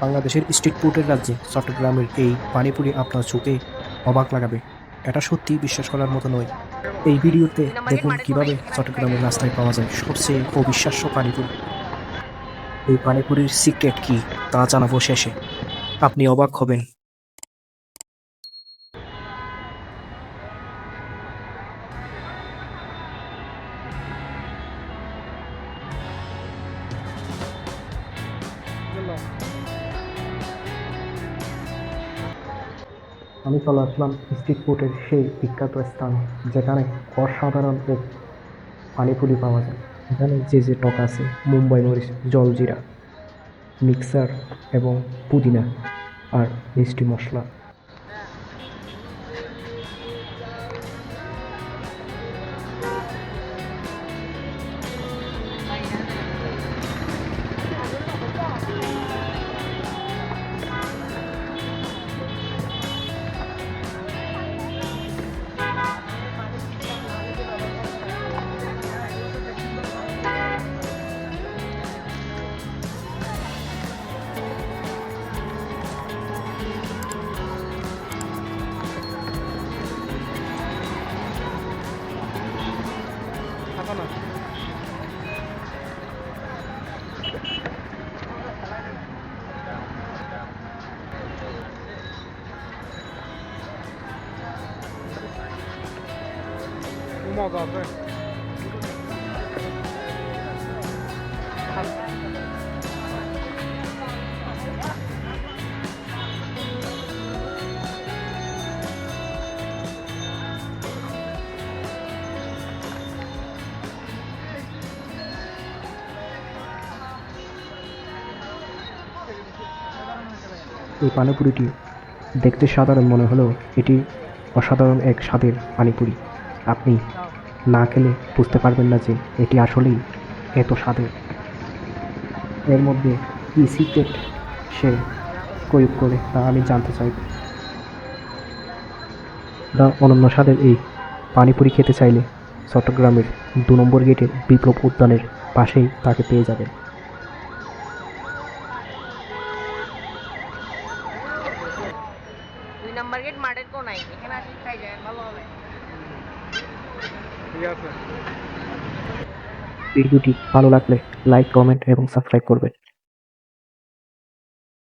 বাংলাদেশের স্ট্রিট ফুডের রাজ্যে চট্টগ্রামের এই পানিপুরি আপনার চোখে অবাক লাগাবে। এটা সত্যি বিশ্বাস করার মতো নয়। এই ভিডিওতে দেখুন কীভাবে চট্টগ্রামের রাস্তায় পাওয়া যায় সবচেয়ে অবিশ্বাস্য পানিপুরি। এই পানিপুরির সিক্রেট কি তা জানাব শেষে। আপনি অবাক হবেন। আমি চলে আসলাম স্ট্রিট ফুডের সেই বিখ্যাত স্থান, যেখানে অসাধারণ এক পানিপুরি পাওয়া যায়। এখানে যে যে টক আছে, মুম্বাই মরিচ, জলজিরা, মিক্সার এবং পুদিনা আর মিষ্টি মশলা। kafana. Oh my god. এই পানিপুরিটি দেখতে সাধারণ মনে হলেও এটি অসাধারণ এক স্বাদের পানিপুরি। আপনি না খেলে বুঝতে পারবেন না যে এটি আসলেই এত স্বাদের। এর মধ্যে কী সিক্রেট সে প্রয়োগ করে তা আমি জানতে চাই দা অনন্য স্বাদের এই পানিপুরি খেতে চাইলে চট্টগ্রামের দু নম্বর গেটের বিপ্লব উদ্যানের পাশেই তাকে পেয়ে যাবেন। নাম্বার গেট কোন কোনায় এখানে আসলে খাই যায় ভালো হবে। ঠিক আছে। ভিডিওটি ভালো লাগলে লাইক কমেন্ট এবং সাবস্ক্রাইব করবেন।